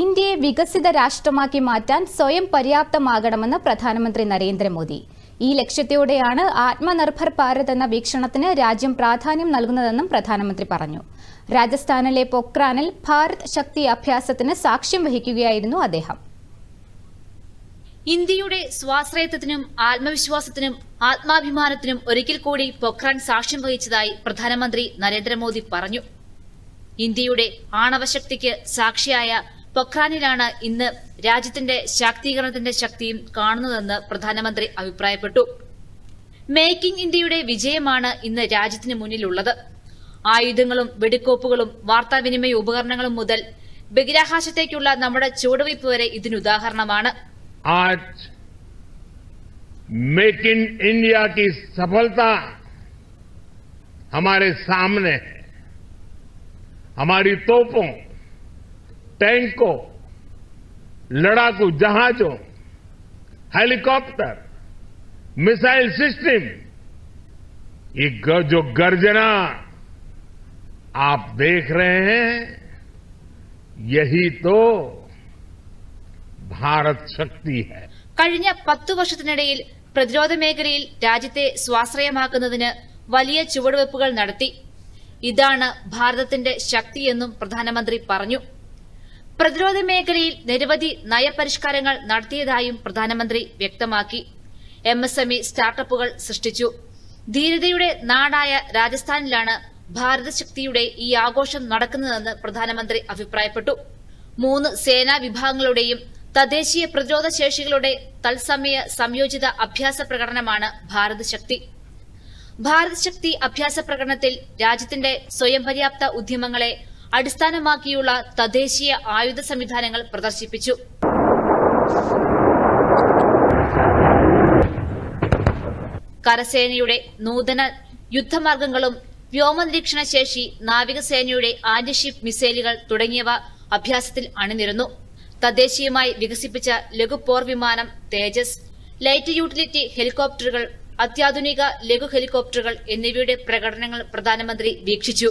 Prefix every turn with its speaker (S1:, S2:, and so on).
S1: ഇന്ത്യയെ വികസിത രാഷ്ട്രമാക്കി മാറ്റാൻ സ്വയം പര്യാപ്തമാകണമെന്ന് പ്രധാനമന്ത്രി നരേന്ദ്രമോദി. ഈ ലക്ഷ്യത്തോടെയാണ് ആത്മനിർഭർ ഭാരത് എന്ന വീക്ഷണത്തിന് രാജ്യം പ്രാധാന്യം നൽകുന്നതെന്നും പ്രധാനമന്ത്രി പറഞ്ഞു. രാജസ്ഥാനിലെ പൊക്രാനിൽ ഭാരത് ശക്തി അഭ്യാസത്തിന് സാക്ഷ്യം വഹിക്കുകയായിരുന്നു അദ്ദേഹം.
S2: ഇന്ത്യയുടെ സ്വാശ്രയത്വത്തിനും ആത്മവിശ്വാസത്തിനും ആത്മാഭിമാനത്തിനും ഒരിക്കൽ കൂടി പൊക്രാൻ സാക്ഷ്യം വഹിച്ചതായി പ്രധാനമന്ത്രി നരേന്ദ്രമോദി പറഞ്ഞു. ഇന്ത്യയുടെ ആണവശക്തിക്ക് സാക്ഷിയായ പൊഖ്രാനിലാണ് ഇന്ന് രാജ്യത്തിന്റെ ശാക്തീകരണത്തിന്റെ ശക്തിയും കാണുന്നതെന്ന് പ്രധാനമന്ത്രി അഭിപ്രായപ്പെട്ടു മേക്കിംഗ് ഇന്ത്യയുടെ വിജയമാണ് ഇന്ന് രാജ്യത്തിന് മുന്നിലുള്ളത് ആയുധങ്ങളും വെടിക്കോപ്പുകളും വാർത്താവിനിമയ ഉപകരണങ്ങളും മുതൽ ബഹിരാകാശത്തേക്കുള്ള നമ്മുടെ ചുവടുവയ്പ് വരെ ഇതിനുദാഹരണമാണ്
S3: आज मेक इन इंडिया की सफलता हमारे सामने है हमारी तोपों टैंकों लड़ाकू जहाजों हेलीकॉप्टर मिसाइल सिस्टम ये ग- जो गर्जना आप देख रहे हैं यही तो भारत शक्ति है
S2: കഴിഞ്ഞ പത്തു വർഷത്തിനിടയിൽ പ്രതിരോധ മേഖലയിൽ രാജ്യത്തെ സ്വാശ്രയമാക്കുന്നതിന് വലിയ ചുവടുവയ്പ്പുകൾ നടത്തി ഇതാണ് ഭാരതത്തിന്റെ ശക്തിയെന്നും പ്രധാനമന്ത്രി പറഞ്ഞു പ്രതിരോധ മേഖലയിൽ നിരവധി നയപരിഷ്കാരങ്ങൾ നടത്തിയതായും പ്രധാനമന്ത്രി വ്യക്തമാക്കി. എം എസ് എം ഇ സ്റ്റാർട്ടപ്പുകൾ സൃഷ്ടിച്ചു. ധീരതയുടെ നാടായ രാജസ്ഥാനിലാണ് ഭാരതശക്തിയുടെ ഈ ആഘോഷം നടക്കുന്നതെന്ന് പ്രധാനമന്ത്രി അഭിപ്രായപ്പെട്ടു. മൂന്ന് സേനാ വിഭാഗങ്ങളുടെയും തദ്ദേശീയ പ്രതിരോധ ശേഷികളുടെ തത്സമയ സംയോജിത അഭ്യാസ പ്രകടനമാണ് ഭാരതശക്തി ഭാരത് ശക്തി അഭ്യാസ പ്രകടനത്തിൽ രാജ്യത്തിന്റെ സ്വയംപര്യാപ്ത ഉദ്യമങ്ങളെ അടിസ്ഥാനമാക്കിയുള്ള തദ്ദേശീയ ആയുധ സംവിധാനങ്ങൾ പ്രദർശിപ്പിച്ചു. കരസേനയുടെ നൂതന യുദ്ധമാർഗങ്ങളും വ്യോമനിരീക്ഷണ ശേഷി നാവികസേനയുടെ ആന്റിഷിപ്പ് മിസൈലുകൾ തുടങ്ങിയവ അഭ്യാസത്തിൽ അണിനിരുന്നു. തദ്ദേശീയമായി വികസിപ്പിച്ച ലഘു പോർ വിമാനം തേജസ് ലൈറ്റ് യൂട്ടിലിറ്റി ഹെലികോപ്റ്ററുകൾ അത്യാധുനിക ലഘു ഹെലികോപ്റ്ററുകൾ എന്നിവയുടെ പ്രകടനങ്ങൾ പ്രധാനമന്ത്രി വീക്ഷിച്ചു.